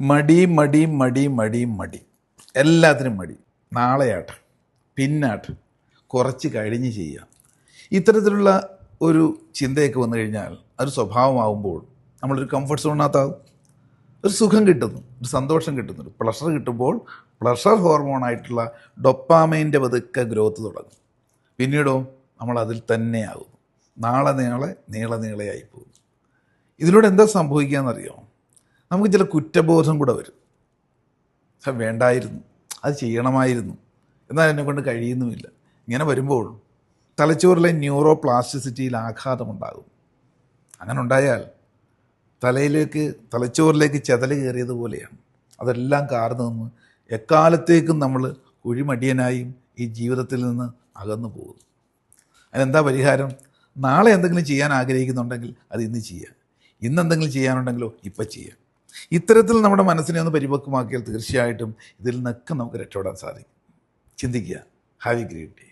മടി മടി മടി മടി മടി. എല്ലാത്തിനും മടി. നാളെയാട്ട് പിന്നാട്ട് കുറച്ച് കഴിഞ്ഞ് ചെയ്യുക ഇത്തരത്തിലുള്ള ഒരു ചിന്തയൊക്കെ വന്നു കഴിഞ്ഞാൽ ഒരു സ്വഭാവമാകുമ്പോൾ നമ്മളൊരു കംഫർട്ട് സോണിനകത്താകും ഒരു സുഖം കിട്ടുന്നു ഒരു സന്തോഷം കിട്ടുന്നു. ഒരു പ്ലഷർ കിട്ടുമ്പോൾ പ്ലഷർ ഹോർമോണായിട്ടുള്ള ഡൊപ്പാമൈന്റെ പതുക്കെ ഗ്രോത്ത് തുടങ്ങും. പിന്നീടോ നമ്മൾ അതിൽ തന്നെയാകും നാളെ നീളെ നീളെ നീളെയായി പോകും ഇതിലൂടെ എന്താ സംഭവിക്കുകയെന്നറിയോ നമുക്ക് ചില കുറ്റബോധം കൂടെ വരും. "ഛെ, വേണ്ടായിരുന്നു. അത് ചെയ്യണമായിരുന്നു. എന്നാൽ എന്നെ കൊണ്ട് കഴിയുന്നുമില്ല. ഇങ്ങനെ വരുമ്പോൾ തലച്ചോറിലെ ന്യൂറോ പ്ലാസ്റ്റിസിറ്റിയിൽ ആഘാതമുണ്ടാകും. അങ്ങനെ ഉണ്ടായാൽ തലയിലേക്ക് തലച്ചോറിലേക്ക് ചെതൽ കയറിയതുപോലെയാണ് അതെല്ലാം കാർന്നു നിന്ന് എക്കാലത്തേക്കും നമ്മൾ കുഴിമടിയനായും ഈ ജീവിതത്തിൽ നിന്ന് അകന്നു പോകും അതിനെന്താ പരിഹാരം? നാളെ എന്തെങ്കിലും ചെയ്യാൻ ആഗ്രഹിക്കുന്നുണ്ടെങ്കിൽ അത് ഇന്ന് ചെയ്യുക. ഇന്നെന്തെങ്കിലും ചെയ്യാനുണ്ടെങ്കിലോ ഇപ്പം ചെയ്യുക. ഇത്തരത്തിൽ നമ്മുടെ മനസ്സിനെ ഒന്ന് പരിപക്വമാക്കിയാൽ തീർച്ചയായിട്ടും ഇതിൽ നിന്നൊക്കെ നമുക്ക് രക്ഷപ്പെടാൻ സാധിക്കും. ചിന്തിക്കുക. Have great day